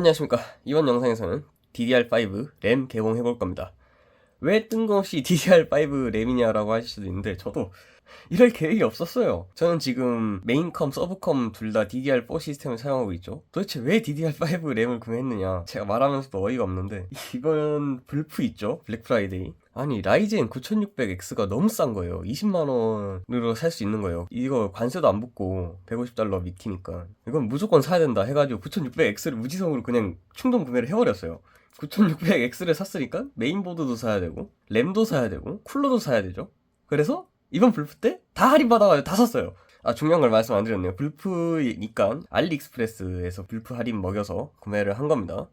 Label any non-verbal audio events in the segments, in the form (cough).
네 안녕하십니까. 이번 영상에서는 DDR5 램 개봉해 볼 겁니다. 왜 뜬금없이 DDR5 램이냐라고 하실 수도 있는데 저도 이럴 계획이 없었어요. 저는 지금 메인컴 서브컴 둘 다 DDR4 시스템을 사용하고 있죠. 도대체 왜 DDR5 램을 구매했느냐. 제가 말하면서도 어이가 없는데 이번 불프 있죠? 블랙 프라이데이 아니 라이젠 9600X가 너무 싼 거예요. 20만원으로 살 수 있는 거예요. 이거 관세도 안 붙고 150달러 미티니까. 이건 무조건 사야 된다 해가지고 9600X를 무지성으로 그냥 충동 구매를 해버렸어요. 9600X를 샀으니까 메인보드도 사야 되고 램도 사야 되고 쿨러도 사야 되죠. 그래서 이번 불프 때 다 할인 받아가지고 다 샀어요. 아 중요한 걸 말씀 안 드렸네요. 불프니까 알리익스프레스에서 불프 할인 먹여서 구매를 한 겁니다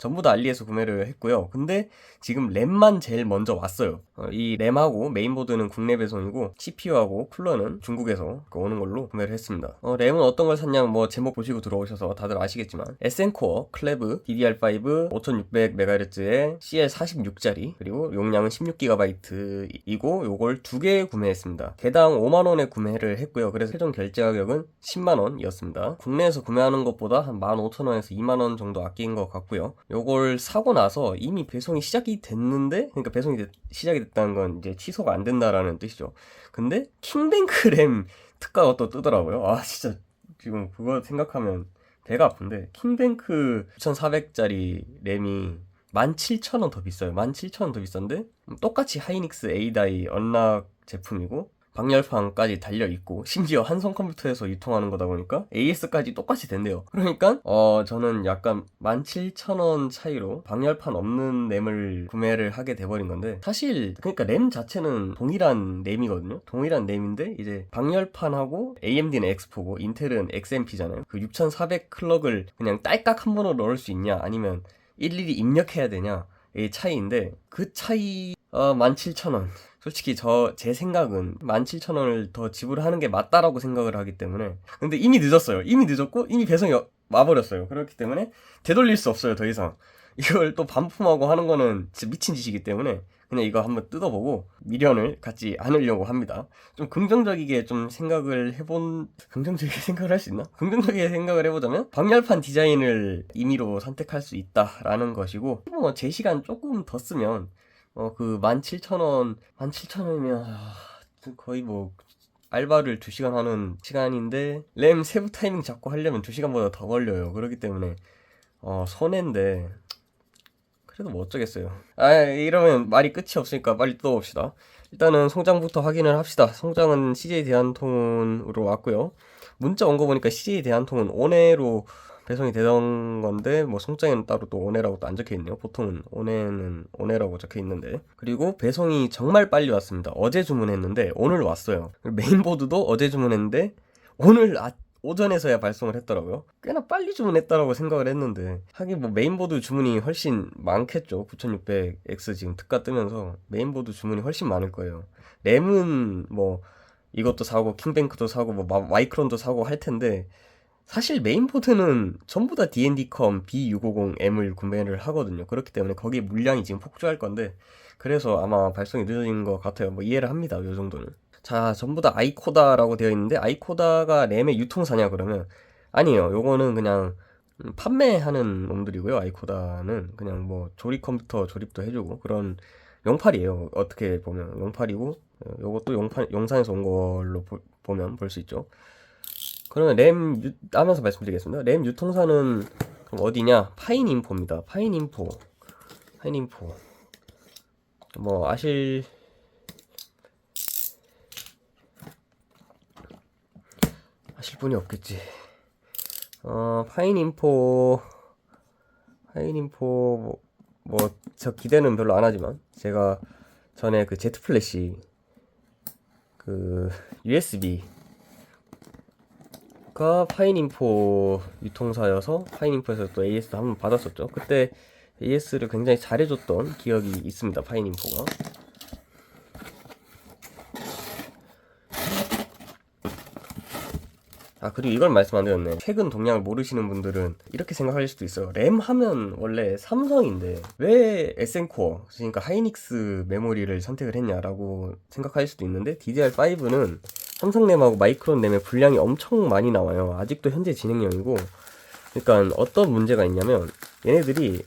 전부 다 알리에서 구매를 했고요. 근데 지금 램만 제일 먼저 왔어요. 어, 이 램하고 메인보드는 국내 배송이고 CPU하고 쿨러는 중국에서 오는 걸로 구매를 했습니다. 어, 램은 어떤 걸 샀냐면 뭐 제목 보시고 들어오셔서 다들 아시겠지만 SN코어 클레브 DDR5 5600MHz의 CL46짜리 그리고 용량은 16GB이고 요걸 두 개 구매했습니다. 개당 5만 원에 구매를 했고요. 그래서 최종 결제 가격은 10만 원이었습니다. 국내에서 구매하는 것보다 한 15,000원에서 2만 원 정도 아낀 것 같고요. 요걸 사고 나서 이미 배송이 시작이 됐는데 그러니까 배송이 되- 시작이 됐다는 건 이제 취소가 안 된다라는 뜻이죠. 근데 킹뱅크 램 특가가 또 뜨더라고요. 아 진짜 지금 그거 생각하면 배가 아픈데 킹뱅크 9400짜리 램이 17,000원 더 비싸요. 17,000원 더 비싼데 똑같이 하이닉스 A다이 언락 제품이고 방열판까지 달려 있고 심지어 한성 컴퓨터에서 유통하는 거다 보니까 AS까지 똑같이 된대요. (laughs) 그러니까 어 저는 약간 17,000원 차이로 방열판 없는 램을 구매를 하게 돼 버린 건데 사실 그러니까 램 자체는 동일한 램이거든요. 동일한 램인데 이제 방열판하고 AMD는 X4고 인텔은 XMP잖아요. 그 6400 클럭을 그냥 딸깍 한 번으로 넣을 수 있냐 아니면 일일이 입력해야 되냐 의 차이인데 그 차이 어 17,000원 솔직히 저 제 생각은 17,000원을 더 지불하는 게 맞다라고 생각을 하기 때문에. 근데 이미 늦었어요. 이미 늦었고 이미 배송이 와- 와버렸어요. 그렇기 때문에 되돌릴 수 없어요 더 이상. 이걸 또 반품하고 하는 거는 진짜 미친 짓이기 때문에 그냥 이거 한번 뜯어보고 미련을 갖지 않으려고 합니다. 좀 긍정적이게 좀 생각을 해본 긍정적이게 (laughs) 생각을 할 수 있나? 긍정적이게 생각을 해보자면 방열판 디자인을 임의로 선택할 수 있다라는 것이고 뭐 제 시간 조금 더 쓰면 어 그 17,000원 17,000원이면 거의 뭐 알바를 2시간 하는 시간인데 램 세부 타이밍 잡고 하려면 2시간보다 더 걸려요. 그렇기 때문에 어 손해인데 그래도 뭐 어쩌겠어요. 아 이러면 말이 끝이 없으니까 빨리 뜯어봅시다. 일단은 송장부터 확인을 합시다. 송장은 CJ 대한통운으로 왔고요. 문자 온 거 보니까 CJ 대한통운 온해로 배송이 되던 건데 뭐 송장에는 따로 또 온해라고 또 안 적혀 있네요. 보통은 온해는 온해라고 적혀 있는데 그리고 배송이 정말 빨리 왔습니다. 어제 주문했는데 오늘 왔어요. 메인보드도 어제 주문했는데 오늘 아, 오전에서야 발송을 했더라고요. 꽤나 빨리 주문했다라고 생각을 했는데 하긴 뭐 메인보드 주문이 훨씬 많겠죠. 9600X 지금 특가 뜨면서 메인보드 주문이 훨씬 많을 거예요. 램은 뭐 이것도 사고 킹뱅크도 사고 뭐 마- 마이크론도 사고 할 텐데 사실 메인보드는 전부 다 D&D컴 B650M을 구매를 하거든요. 그렇기 때문에 거기에 물량이 지금 폭주할 건데 그래서 아마 발송이 늦어진 것 같아요. 뭐 이해를 합니다. 요 정도는. 자, 전부 다 아이코다라고 되어 있는데 아이코다가 램의 유통사냐 그러면 아니에요. 요거는 그냥 음, 판매하는 놈들이고요. 아이코다는 그냥 뭐 조립 컴퓨터 조립도 해주고 그런 용팔이에요. 어떻게 보면 용팔이고 어, 요것도 용팔 용산에서 온 걸로 보, 보면 볼 수 있죠. 그러면 램 유, 하면서 말씀드리겠습니다. 램 유통사는 그럼 어디냐? 파인인포입니다. 파인인포. 파인인포. 뭐 아실 아실 분이 없겠지. 어, 파인인포 파인인포 뭐 저 기대는 별로 안 하지만 제가 전에 그 Z 플래시 그 USB 가 파인인포 유통사여서 파인인포에서 또 AS도 한번 받았었죠. 그때 AS를 굉장히 잘해줬던 기억이 있습니다. 파인인포가. 아 그리고 이걸 말씀 안 드렸네. 최근 동향을 모르시는 분들은 이렇게 생각할 수도 있어요. 램 하면 원래 삼성인데 왜 SN코어 그러니까 하이닉스 메모리를 선택을 했냐라고 생각할 수도 있는데 DDR5는 삼성 램하고 마이크론 램의 분량이 엄청 많이 나와요. 아직도 현재 진행형이고 그러니까 어떤 문제가 있냐면 얘네들이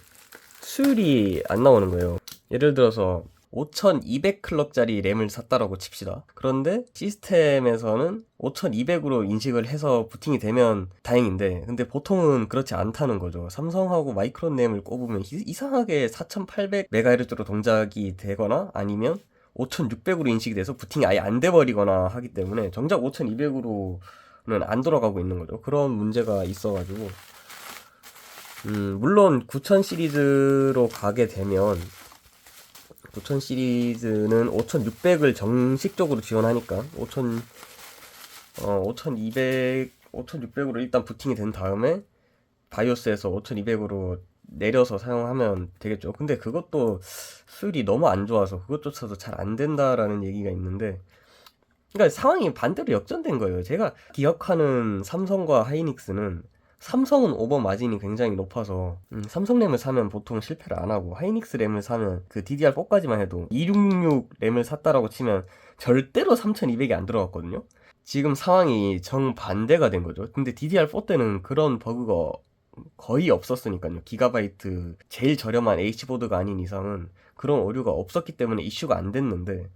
수율이 안 나오는 거예요. 예를 들어서 5200클럭짜리 램을 샀다라고 칩시다. 그런데 시스템에서는 5200으로 인식을 해서 부팅이 되면 다행인데, 근데 보통은 그렇지 않다는 거죠. 삼성하고 마이크론 램을 꼽으면 이- 이상하게 4800MHz로 동작이 되거나 아니면 5600으로 인식이 돼서 부팅이 아예 안 돼버리거나 하기 때문에 정작 5200으로는 안 돌아가고 있는 거죠. 그런 문제가 있어가지고, 음, 물론 9000 시리즈로 가게 되면 9000 시리즈는 5600을 정식적으로 지원하니까 5000 어 5200 5600으로 일단 부팅이 된 다음에 바이오스에서 5200으로 내려서 사용하면 되겠죠. 근데 그것도 수율이 너무 안 좋아서 그것조차도 잘 안 된다라는 얘기가 있는데 그러니까 상황이 반대로 역전된 거예요. 제가 기억하는 삼성과 하이닉스는 삼성은 오버 마진이 굉장히 높아서 음, 삼성 램을 사면 보통 실패를 안 하고 하이닉스 램을 사면 그 DDR4까지만 해도 2666 램을 샀다라고 치면 절대로 3200이 안 들어갔거든요. 지금 상황이 정반대가 된 거죠. 근데 DDR4 때는 그런 버그가 거의 없었으니까요. 기가바이트 제일 저렴한 H보드가 아닌 이상은 그런 오류가 없었기 때문에 이슈가 안 됐는데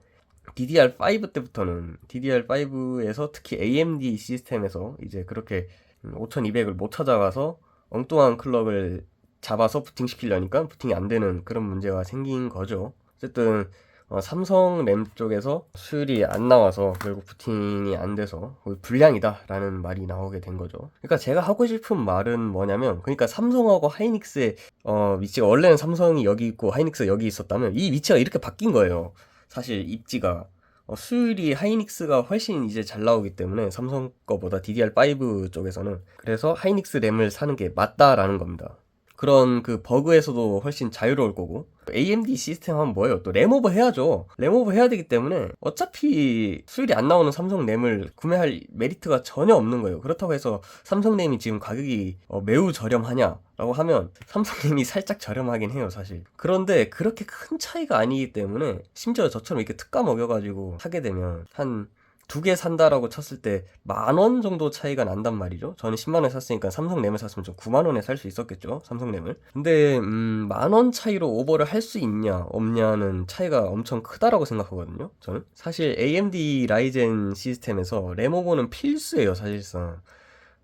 DDR5 때부터는 DDR5에서 특히 AMD 시스템에서 이제 그렇게 5200을 못 찾아가서 엉뚱한 클럭을 잡아서 부팅시키려니까 부팅이 안 되는 그런 문제가 생긴 거죠. 어쨌든 어, 삼성 램 쪽에서 수율이 안 나와서 결국 부팅이 안 돼서 불량이다라는 말이 나오게 된 거죠. 그러니까 제가 하고 싶은 말은 뭐냐면 그러니까 삼성하고 하이닉스의 어, 위치가 원래는 삼성이 여기 있고 하이닉스가 여기 있었다면 이 위치가 이렇게 바뀐 거예요. 사실 입지가 어, 수율이 하이닉스가 훨씬 이제 잘 나오기 때문에 삼성 거보다 DDR5 쪽에서는 그래서 하이닉스 램을 사는 게 맞다라는 겁니다. 그런 그 버그에서도 훨씬 자유로울 거고 AMD 시스템 하면 뭐예요? 또 램오버 해야죠. 램오버 해야 되기 때문에 어차피 수율이 안 나오는 삼성 램을 구매할 메리트가 전혀 없는 거예요. 그렇다고 해서 삼성 램이 지금 가격이 어, 매우 저렴하냐? 라고 하면 삼성램이 살짝 저렴하긴 해요 사실 그런데 그렇게 큰 차이가 아니기 때문에 심지어 저처럼 이렇게 특가 먹여가지고 사게 되면 한 두 개 산다라고 쳤을 때 만 원 정도 차이가 난단 말이죠. 저는 10만 원에 샀으니까 삼성 램을 샀으면 좀 9만 원에 살 수 있었겠죠 삼성 램을. 근데 음, 만 원 차이로 오버를 할 수 있냐 없냐는 차이가 엄청 크다라고 생각하거든요 저는. 사실 AMD 라이젠 시스템에서 램 오버는 필수예요 사실상.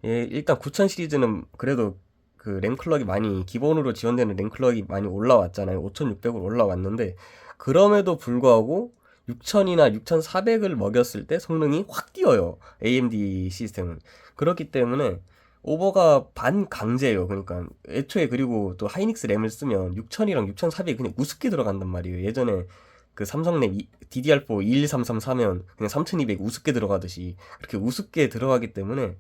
예, 일단 9000 시리즈는 그래도 그 램클럭이 많이 기본으로 지원되는 램클럭이 많이 올라왔잖아요. 5600으로 올라왔는데 그럼에도 불구하고 6000이나 6400을 먹였을 때 성능이 확 뛰어요. AMD 시스템은. 그렇기 때문에 오버가 반 강제예요. 그러니까 애초에 그리고 또 하이닉스 램을 쓰면 6000이랑 6400이 그냥 우습게 들어간단 말이에요. 예전에 그 삼성 램 DDR4 21333 사면 그냥 3200 우습게 들어가듯이 그렇게 우습게 들어가기 때문에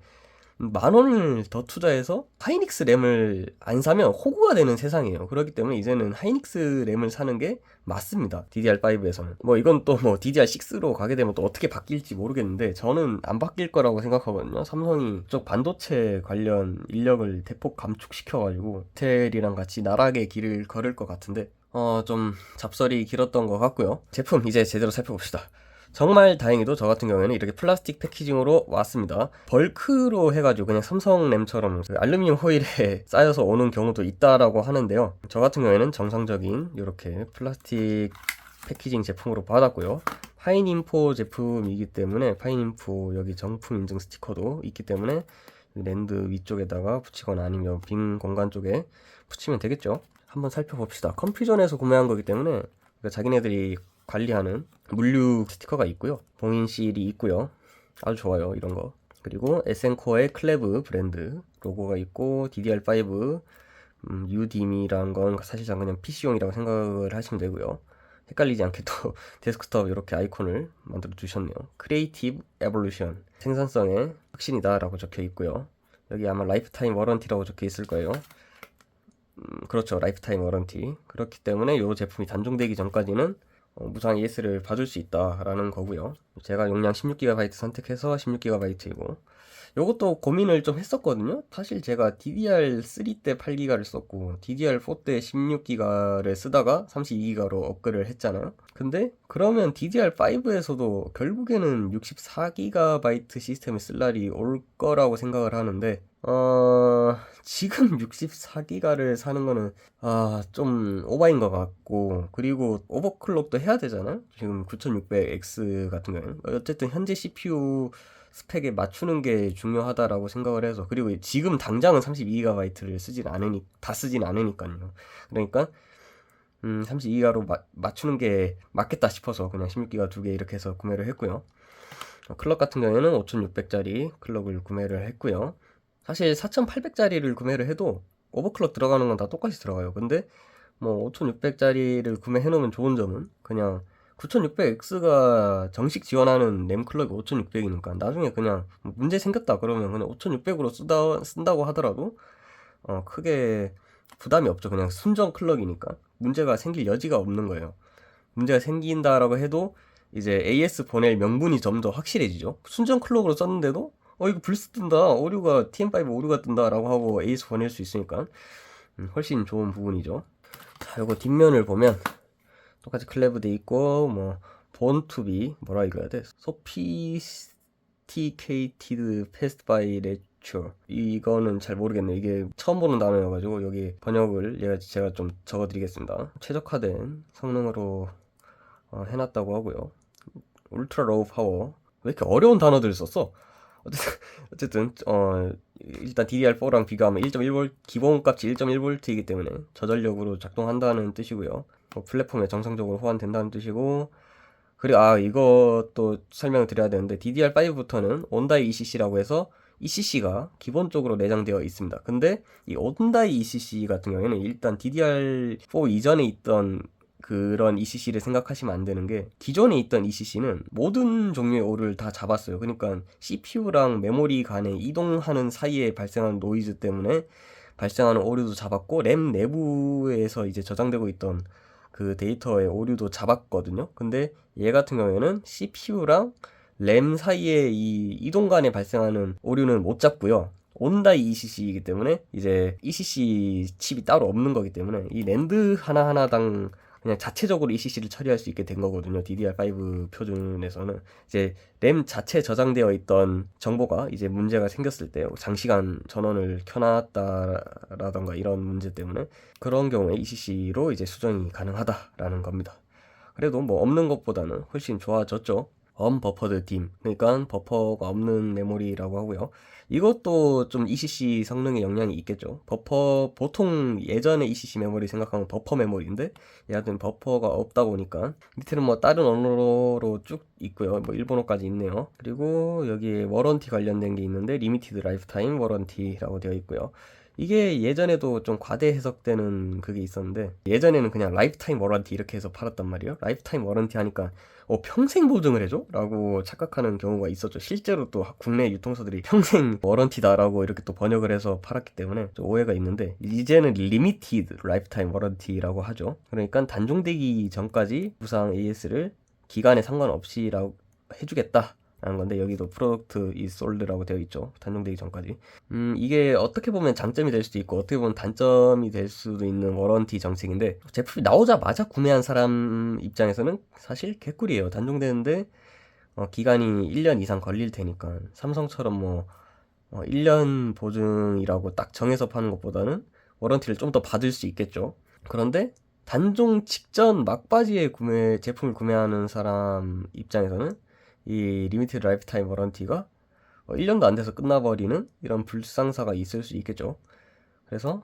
만 원을 더 투자해서 하이닉스 램을 안 사면 호구가 되는 세상이에요. 그렇기 때문에 이제는 하이닉스 램을 사는 게 맞습니다. DDR5에서는. 뭐 이건 또 뭐 DDR6로 가게 되면 또 어떻게 바뀔지 모르겠는데 저는 안 바뀔 거라고 생각하거든요. 삼성이 쪽 반도체 관련 인력을 대폭 감축시켜가지고 텔이랑 같이 나락의 길을 걸을 것 같은데 어 좀 잡설이 길었던 것 같고요. 제품 이제 제대로 살펴봅시다. 정말 다행히도 저 같은 경우에는 이렇게 플라스틱 패키징으로 왔습니다. 벌크로 해가지고 그냥 삼성 램처럼 그 알루미늄 호일에 (laughs) 쌓여서 오는 경우도 있다라고 하는데요. 저 같은 경우에는 정상적인 이렇게 플라스틱 패키징 제품으로 받았고요. 파인인포 제품이기 때문에 파인인포 여기 정품 인증 스티커도 있기 때문에 랜드 위쪽에다가 붙이거나 아니면 빈 공간 쪽에 붙이면 되겠죠. 한번 살펴봅시다. 컴퓨전에서 구매한 거기 때문에 그러니까 자기네들이 관리하는 물류 스티커가 있고요. 봉인 실이 있고요. 아주 좋아요. 이런 거. 그리고 에센코어의 클레브 브랜드 로고가 있고 DDR5 음, UDM이라는 건 사실상 그냥 PC용이라고 생각을 하시면 되고요. 헷갈리지 않게 또 (laughs) 데스크톱 이렇게 아이콘을 만들어 주셨네요. 크리에이티브 에볼루션 생산성의 혁신이다라고 적혀 있고요. 여기 아마 라이프타임 워런티라고 적혀 있을 거예요. 음, 그렇죠. 라이프타임 워런티. 그렇기 때문에 이 제품이 단종되기 전까지는 어, 무상 ES를 받을 수 있다라는 거고요. 제가 용량 16GB 선택해서 16GB이고 요것도 고민을 좀 했었거든요. 사실 제가 DDR3 때 8기가를 썼고 DDR4 때 16기가를 쓰다가 32기가로 업그레이드를 했잖아요. 근데 그러면 DDR5에서도 결국에는 64GB 시스템을 쓸 날이 올 거라고 생각을 하는데 어, 지금 (laughs) 64기가를 사는 거는, 아, 좀 오바인 것 같고, 그리고 오버클럭도 해야 되잖아? 지금 9600X 같은 경우는. 어쨌든 현재 CPU 스펙에 맞추는 게 중요하다라고 생각을 해서, 그리고 지금 당장은 32GB를 쓰진 않으니, 다 쓰진 않으니까요. 그러니까, 음, 32기가로 마, 맞추는 게 맞겠다 싶어서 그냥 16기가 두 개 이렇게 해서 구매를 했고요. 어, 클럭 같은 경우에는 5600짜리 클럭을 구매를 했고요. 사실 4800짜리를 구매를 해도 오버클럭 들어가는 건 다 똑같이 들어가요. 근데 뭐 5600짜리를 구매해 놓으면 좋은 점은 그냥 9600X가 정식 지원하는 램 클럭이 5600이니까 나중에 그냥 문제 생겼다 그러면 그냥 5600으로 쓰다, 쓴다고 하더라도 어, 크게 부담이 없죠. 그냥 순정 클럭이니까 문제가 생길 여지가 없는 거예요. 문제가 생긴다라고 해도 이제 AS 보낼 명분이 좀 더 확실해지죠. 순정 클럭으로 썼는데도 어 이거 불스 뜬다, 오류가 TM5 오류가 뜬다라고 하고 AS 보낼 수 있으니까 음, 훨씬 좋은 부분이죠. 자, 요거 뒷면을 보면 똑같이 클레브 돼 있고 뭐 본투비 뭐라 읽어야 돼? 소피스티케이티드 패스트 바이 레츄 이거는 잘 모르겠네. 이게 처음 보는 단어여가지고 여기 번역을 얘가 제가 좀 적어드리겠습니다. 최적화된 성능으로 어, 해놨다고 하고요. 울트라 로우 파워 왜 이렇게 어려운 단어들을 썼어? 어쨌든 (laughs) 어 일단 DDR4랑 비교하면 1.1V 기본값이 1.1V이기 때문에 저전력으로 작동한다는 뜻이고요. 뭐 플랫폼에 정상적으로 호환된다는 뜻이고 그리고 아 이것도 설명을 드려야 되는데 DDR5부터는 온다이 ECC라고 해서 ECC가 기본적으로 내장되어 있습니다. 근데 이 온다이 ECC 같은 경우에는 일단 DDR4 이전에 있던 그런 ECC를 생각하시면 안 되는 게 기존에 있던 ECC는 모든 종류의 오류를 다 잡았어요. 그러니까 CPU랑 메모리 간에 이동하는 사이에 발생하는 노이즈 때문에 발생하는 오류도 잡았고 램 내부에서 이제 저장되고 있던 그 데이터의 오류도 잡았거든요. 근데 얘 같은 경우에는 CPU랑 램 사이에 이 이동 간에 발생하는 오류는 못 잡고요. 온다이 ECC이기 때문에 이제 ECC 칩이 따로 없는 거기 때문에 이 랜드 하나하나당 그냥 자체적으로 ECC를 처리할 수 있게 된 거거든요. DDR5 표준에서는 이제 램 자체 저장되어 있던 정보가 이제 문제가 생겼을 때 장시간 전원을 켜놨다라던가 이런 문제 때문에 그런 경우에 ECC로 이제 수정이 가능하다라는 겁니다. 그래도 뭐 없는 것보다는 훨씬 좋아졌죠. 언버퍼드 딤 그러니까 버퍼가 없는 메모리라고 하고요. 이것도 좀 ECC 성능에 영향이 있겠죠. 버퍼 보통 예전에 ECC 메모리 생각하면 버퍼 메모리인데 얘한테는 버퍼가 없다 보니까 밑에는 뭐 다른 언어로 쭉 있고요. 뭐 일본어까지 있네요. 그리고 여기에 워런티 관련된 게 있는데 리미티드 라이프타임 워런티라고 되어 있고요. 이게 예전에도 좀 과대 해석되는 그게 있었는데 예전에는 그냥 라이프타임 워런티 이렇게 해서 팔았단 말이에요. 라이프타임 워런티 하니까 어 평생 보증을 해줘? 라고 착각하는 경우가 있었죠. 실제로 또 국내 유통사들이 평생 워런티다라고 이렇게 또 번역을 해서 팔았기 때문에 좀 오해가 있는데 이제는 리미티드 라이프타임 워런티라고 하죠. 그러니까 단종되기 전까지 부상 AS를 기간에 상관없이라고 해주겠다. 라는 건데 여기도 프로덕트 is sold라고 되어 있죠. 단종되기 전까지. 음, 이게 어떻게 보면 장점이 될 수도 있고 어떻게 보면 단점이 될 수도 있는 워런티 정책인데 제품이 나오자마자 구매한 사람 입장에서는 사실 개꿀이에요. 단종되는데 어, 기간이 1년 이상 걸릴 테니까 삼성처럼 뭐 어, 1년 보증이라고 딱 정해서 파는 것보다는 워런티를 좀 더 받을 수 있겠죠. 그런데 단종 직전 막바지에 구매 제품을 구매하는 사람 입장에서는 이 리미티드 라이프 타임 워런티가 1년도 안 돼서 끝나버리는 이런 불상사가 있을 수 있겠죠. 그래서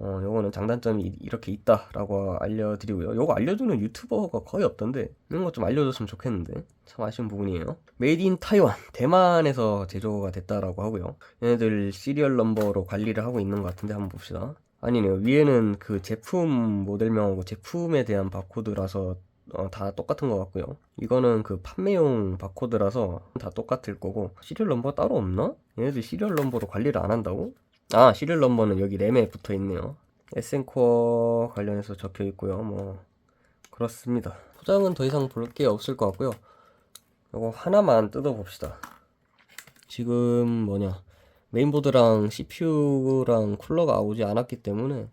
어, 요거는 장단점이 이렇게 있다라고 알려드리고요. 요거 알려주는 유튜버가 거의 없던데 이런 거좀 알려줬으면 좋겠는데 참 아쉬운 부분이에요. 메이드 인 타이완 대만에서 제조가 됐다라고 하고요. 얘네들 시리얼 넘버로 관리를 하고 있는 것 같은데 한번 봅시다. 아니네요. 위에는 그 제품 모델명하고 제품에 대한 바코드라서 어, 다 똑같은 것 같고요. 이거는 그 판매용 바코드라서 다 똑같을 거고 시리얼 넘버 따로 없나? 얘네들 시리얼 넘버로 관리를 안 한다고? 아 시리얼 넘버는 여기 램에 붙어 있네요. 에센코어 관련해서 적혀 있고요. 뭐 그렇습니다. 포장은 더 이상 볼 게 없을 것 같고요. 이거 하나만 뜯어 봅시다. 지금 뭐냐 메인보드랑 CPU랑 쿨러가 오지 않았기 때문에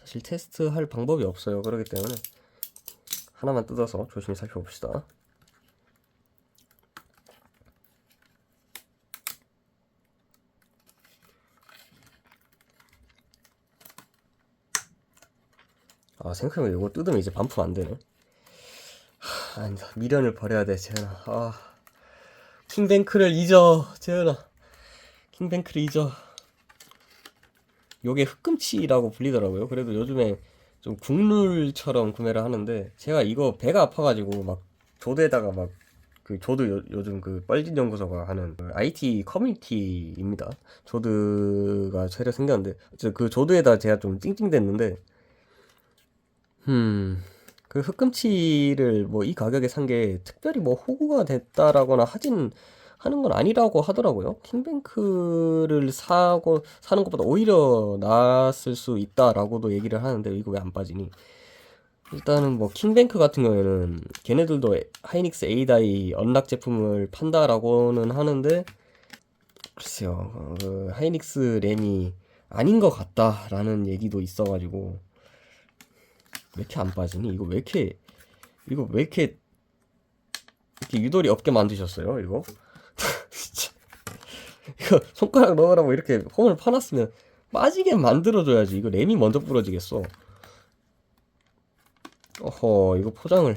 사실 테스트할 방법이 없어요. 그렇기 때문에 하나만 뜯어서 조심히 살펴봅시다. 아 생각해보면 이거 뜯으면 이제 반품 안 되네. 하, 아니, 미련을 버려야 돼 재현아. 아 킹뱅크를 잊어 재현아. 킹뱅크를 잊어. 요게 흑금치라고 불리더라고요. 그래도 요즘에 좀 국룰처럼 구매를 하는데 제가 이거 배가 아파가지고 막 조드에다가 막그 조드 요, 요즘 그 뻘짓 연구소가 하는 그 IT 커뮤니티입니다. 조드가 새로 생겼는데 저그 조드에다 제가 좀 찡찡댔는데 음. 그 흑금치를 뭐 이 가격에 산 게 특별히 뭐 호구가 됐다라거나 하진 하는 건 아니라고 하더라고요. 킹뱅크를 사고 사는 것보다 오히려 나았을 수 있다라고도 얘기를 하는데 이거 왜 안 빠지니? 일단은 뭐 킹뱅크 같은 경우에는 걔네들도 하이닉스 에이다이 언락 제품을 판다라고는 하는데 글쎄요 어, 그 하이닉스 램이 아닌 것 같다라는 얘기도 있어가지고 왜 이렇게 안 빠지니? 이거 왜 이렇게 이거 왜 이렇게 이렇게 유도리 없게 만드셨어요? 이거 이거 손가락 넣으라고 이렇게 홈을 파놨으면 빠지게 만들어줘야지. 이거 램이 먼저 부러지겠어. 어허 이거 포장을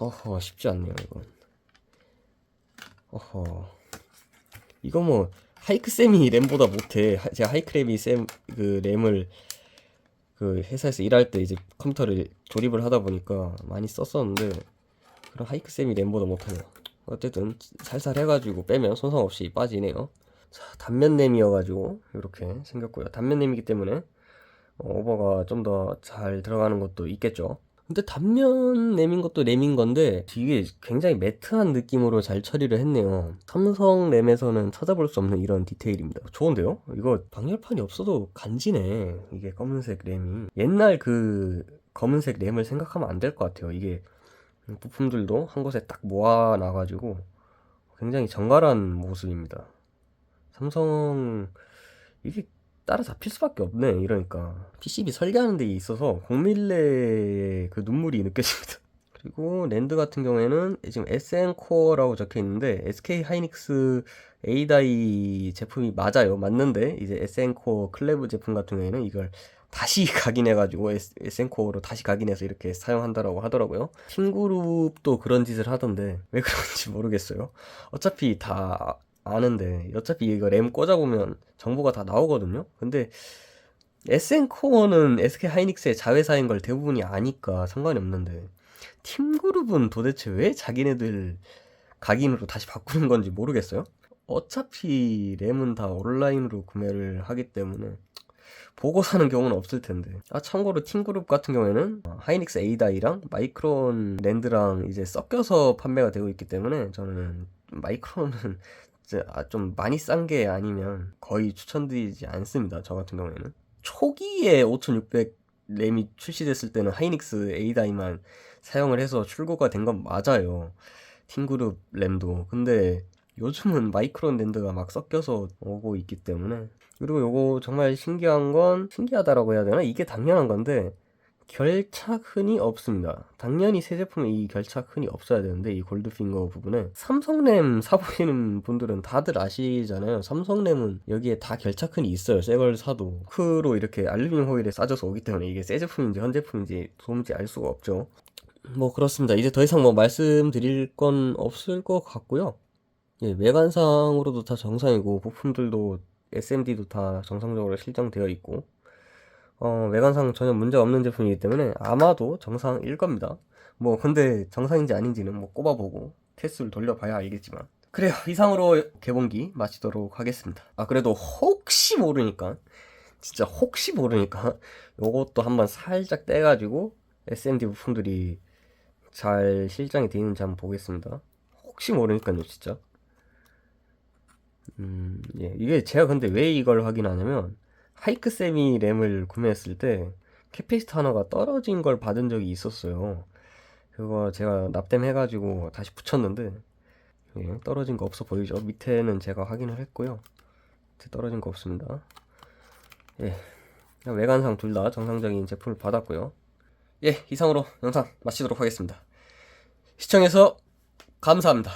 허허 쉽지 않네요 이건. 어허 이거 뭐 하이크 쌤이 램보다 못해. 하- 제가 하이크 램이 쌤 그 램을 그 회사에서 일할 때 이제 컴퓨터를 조립을 하다 보니까 많이 썼었는데 그럼 하이크 쌤이 램보다 못하네요. 어쨌든 살살 해가지고 빼면 손상 없이 빠지네요. 자 단면 램이어가지고 이렇게 생겼고요. 단면 램이기 때문에 어, 오버가 좀 더 잘 들어가는 것도 있겠죠. 근데 단면 램인 것도 램인 건데 이게 굉장히 매트한 느낌으로 잘 처리를 했네요. 삼성 램에서는 찾아볼 수 없는 이런 디테일입니다. 좋은데요? 이거 방열판이 없어도 간지네. 이게 검은색 램이. 옛날 그 검은색 램을 생각하면 안 될 것 같아요. 이게 부품들도 한 곳에 딱 모아놔가지고 굉장히 정갈한 모습입니다. 삼성 이게 따라잡힐 수밖에 없네 이러니까. PCB 설계하는 데 있어서 공밀레의 그 눈물이 느껴집니다. (laughs) 그리고 랜드 같은 경우에는 지금 SN 코어라고 적혀 있는데 SK 하이닉스 에이다이 제품이 맞아요. 맞는데 이제 SN 코어 클레브 제품 같은 경우에는 이걸 다시 (laughs) 각인해가지고 SN 코어로 다시 각인해서 이렇게 사용한다라고 하더라고요 팀그룹도 그런 짓을 하던데 왜 그런지 모르겠어요 어차피 다 아는데 어차피 이거 램 꽂아보면 정보가 다 나오거든요. 근데 SN 코어는 SK 하이닉스의 자회사인 걸 대부분이 아니까 상관이 없는데 팀그룹은 도대체 왜 자기네들 각인으로 다시 바꾸는 건지 모르겠어요. 어차피 램은 다 온라인으로 구매를 하기 때문에 보고 사는 경우는 없을 텐데. 아 참고로 팀그룹 같은 경우에는 하이닉스 에이다이랑 마이크론 랜드랑 이제 섞여서 판매가 되고 있기 때문에 저는 마이크론은 (laughs) 아, 좀 많이 싼 게 아니면 거의 추천드리지 않습니다. 저 같은 경우에는 초기에 5600 램이 출시됐을 때는 하이닉스 에이다이만 사용을 해서 출고가 된 건 맞아요. 팀그룹 램도. 근데 요즘은 마이크론 랜드가 막 섞여서 오고 있기 때문에 그리고 요거 정말 신기한 건 신기하다라고 해야 되나? 이게 당연한 건데 결착 흔이 없습니다. 당연히 새 제품에 이 결착 흔이 없어야 되는데 이 골드핑거 부분에 삼성램 사보시는 분들은 다들 아시잖아요. 삼성램은 여기에 다 결착 흔이 있어요. 새 걸 사도 크로 이렇게 알루미늄 호일에 싸져서 오기 때문에 이게 새 제품인지 현 제품인지 도무지 알 수가 없죠. 뭐 그렇습니다. 이제 더 이상 뭐 말씀드릴 건 없을 것 같고요. 예, 외관상으로도 다 정상이고 부품들도 SMD도 다 정상적으로 실정되어 있고 어, 외관상 전혀 문제 없는 제품이기 때문에 아마도 정상일 겁니다. 뭐 근데 정상인지 아닌지는 뭐 꼽아보고 테스트를 돌려봐야 알겠지만 그래요 이상으로 개봉기 마치도록 하겠습니다. 아 그래도 혹시 모르니까 진짜 혹시 모르니까 요것도 한번 살짝 떼가지고 SMD 부품들이 잘 실장이 되어 있는지 한번 보겠습니다. 혹시 모르니까요 진짜. 음, 예. 이게 제가 근데 왜 이걸 확인하냐면 하이크 세미 램을 구매했을 때 캐피시터 하나가 떨어진 걸 받은 적이 있었어요. 그거 제가 납땜 해가지고 다시 붙였는데 예, 떨어진 거 없어 보이죠? 밑에는 제가 확인을 했고요. 떨어진 거 없습니다. 예, 외관상 둘 다 정상적인 제품을 받았고요. 예, 이상으로 영상 마치도록 하겠습니다. 시청해서 감사합니다.